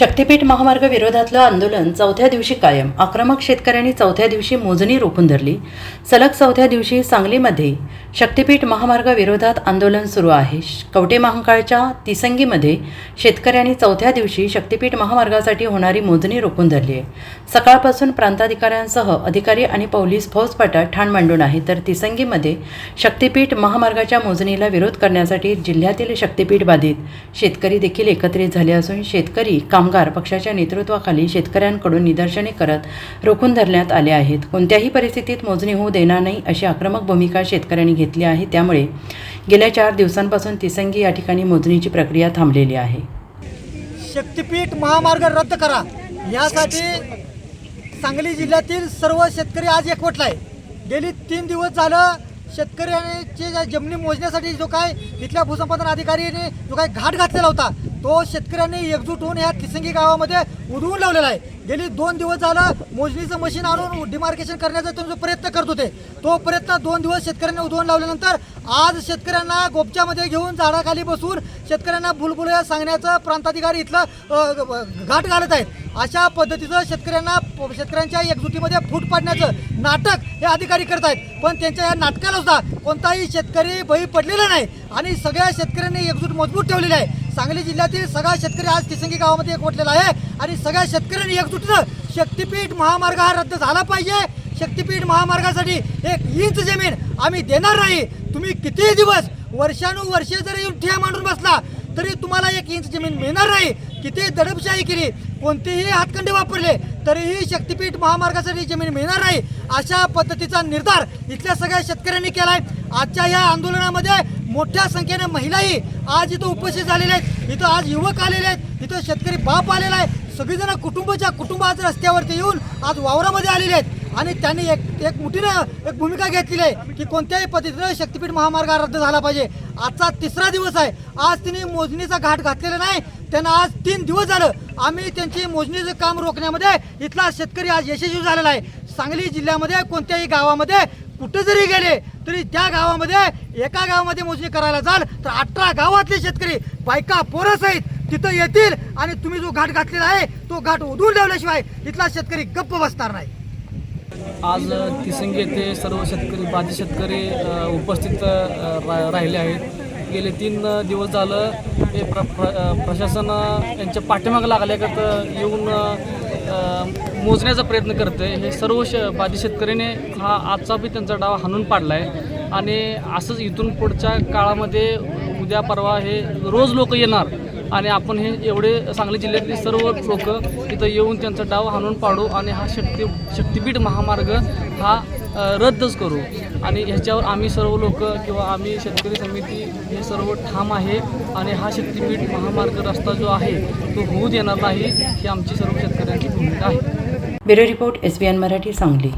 शक्तीपीठ महामार्ग विरोधातलं आंदोलन चौथ्या दिवशी कायम. आक्रमक शेतकऱ्यांनी चौथ्या दिवशी मोजणी रोखून धरली. सलग चौथ्या दिवशी सांगलीमध्ये शक्तीपीठ महामार्ग विरोधात आंदोलन सुरू आहे. कवटे महाकाळच्या तिसंगीमध्ये शेतकऱ्यांनी चौथ्या दिवशी शक्तीपीठ महामार्गासाठी होणारी मोजणी रोखून धरली आहे. सकाळपासून प्रांताधिकाऱ्यांसह अधिकारी आणि पोलीस फौजफाटा ठाण मांडून आहे. तर तिसंगीमध्ये शक्तीपीठ महामार्गाच्या मोजणीला विरोध करण्यासाठी जिल्ह्यातील शक्तीपीठ बाधित शेतकरी देखील एकत्रित झाले असून शेतकरी कामगार पक्षाच्या नेतृत्वाखाली शेतकऱ्यांकडून निदर्शने करत रोखून धरण्यात आले आहेत. कोणत्याही परिस्थितीत मोजणी होऊ देणार नाही अशी आक्रमक भूमिका शेतकऱ्यांनी घेतली आहे. त्यामुळे गेल्या चार दिवसांपासून तिसंगी या ठिकाणी मोजणीची प्रक्रिया थांबलेली आहे. शक्तिपीठ महामार्ग रद्द करा. यासाठी सांगली जिल्ह्यातील सर्व शेतकरी आज एकवटला आहे. गेली तीन दिवस झालं शेतकऱ्यांचे ज्या जमिनी मोजण्यासाठी जो काय इथल्या भूसंपादन अधिकारीने जो काय घाट घातलेला होता तो शेतकऱ्यांनी एकजूट होऊन या किसंगी गावामध्ये उडवून लावलेला आहे. गेली दोन दिवस झालं मोजणीचं मशीन आणून डिमार्केशन करण्याचा त्यांचा प्रयत्न करत होते. तो प्रयत्न दोन दिवस शेतकऱ्यांनी उधळून लावल्यानंतर आज शेतकऱ्यांना गोपच्यामध्ये घेऊन झाडाखाली बसून शेतकऱ्यांना बुलबुल्या सांगण्याचं प्रांताधिकारी इथलं घाट घालत आहेत. अशा पद्धतीचं शेतकऱ्यांना प- शेतकऱ्यांच्या एकजुटीमध्ये फूट पाडण्याचं नाटक हे अधिकारी करत आहेत. पण त्यांच्या या नाटकाला सुद्धा कोणताही शेतकरी बळी पडलेला नाही आणि सगळ्या शेतकऱ्यांनी एकजूट मजबूत ठेवलेली आहे. सांगली जिल्ह्यातील सगळा शेतकरी आज तिसंगी गावामध्ये एकवटलेला आहे आणि सगळ्या शेतकऱ्यांनी एकजुटीनं शक्तीपीठ महामार्ग हा रद्द झाला पाहिजे. शक्तीपीठ महामार्गासाठी एक इंच जमीन आम्ही देणार नाही. तुम्ही किती दिवस वर्षानुवर्षे जरी येऊन ठिया मांडून बसला तरी तुम्हाला एक इंच जमीन मिळणार नाही. किती दडपशाही केली. कोणतेही हातखंडे वापरले तरीही शक्तीपीठ महामार्गासाठी जमीन मिळणार नाही अशा पद्धतीचा निर्धार इथल्या सगळ्या शेतकऱ्यांनी केला आहे आजच्या या आंदोलनामध्ये मोठ्या संख्येने महिलाही आज इथं उपस्थित झालेल्या आहेत. इथं आज युवक आलेले आहेत. इथं शेतकरी बाप आलेला आहे. सगळीजण कुटुंबाच्या कुटुंबात रस्त्यावरती येऊन आज वावरामध्ये आलेले आहेत. आणि त्यांनी एक एक मोठीनं एक भूमिका घेतलेली आहे की कोणत्याही पद्धतीनं शक्तीपीठ महामार्ग रद्द झाला पाहिजे. आजचा तिसरा दिवस आहे. आज तिने मोजणीचा घाट घातलेला नाही. त्यांना आज तीन दिवस झालं आम्ही त्यांची मोजणीचं काम रोखण्यामध्ये इथला शेतकरी आज यशस्वी झालेला आहे. सांगली जिल्ह्यामध्ये कोणत्याही गावामध्ये कुठं जरी गेले तरी त्या गावामध्ये एका गावामध्ये मोजणी करायला जाल तर अठरा गावातले शेतकरी बायका पोरसहित तिथं येतील आणि तुम्ही जो घाट घातलेला आहे तो घाट उधळून ठेवल्याशिवाय इथला शेतकरी गप्प बसणार नाही. आज तिसंगी येथे सर्व शेतकरी बाधित शेतकरी उपस्थित राहिले आहेत. गेले तीन दिवस झालं. हे प्र प्र प्रशासन यांच्या पाठीमागं लागल्यागत येऊन मोजण्याचा प्रयत्न करतं आहे हे सर्व श बाधित शेतकऱ्याने हा आजचा बी त्यांचा डाव हाणून पाडला आहे आणि असंच इथून पुढच्या काळामध्ये उद्या परवा हे रोज लोक येणार. आणि आपण हे एवढे सांगली जिल्ह्यातले सर्व लोक इथं येऊन त्यांचा डाव हाणून पाडू आणि हा शक्ती शक्तीपीठ महामार्ग हा रद्दच करू. आणि ह्याच्यावर आम्ही सर्व लोक किंवा आम्ही शेतकरी समिती हे सर्व ठाम आहे. आणि हा शक्तीपीठ महामार्ग रस्ता जो आहे तो होऊ देणार नाही ही आमची सर्व शेतकऱ्यांची भूमिका आहे. Bureau report S B N Marathi Sangli.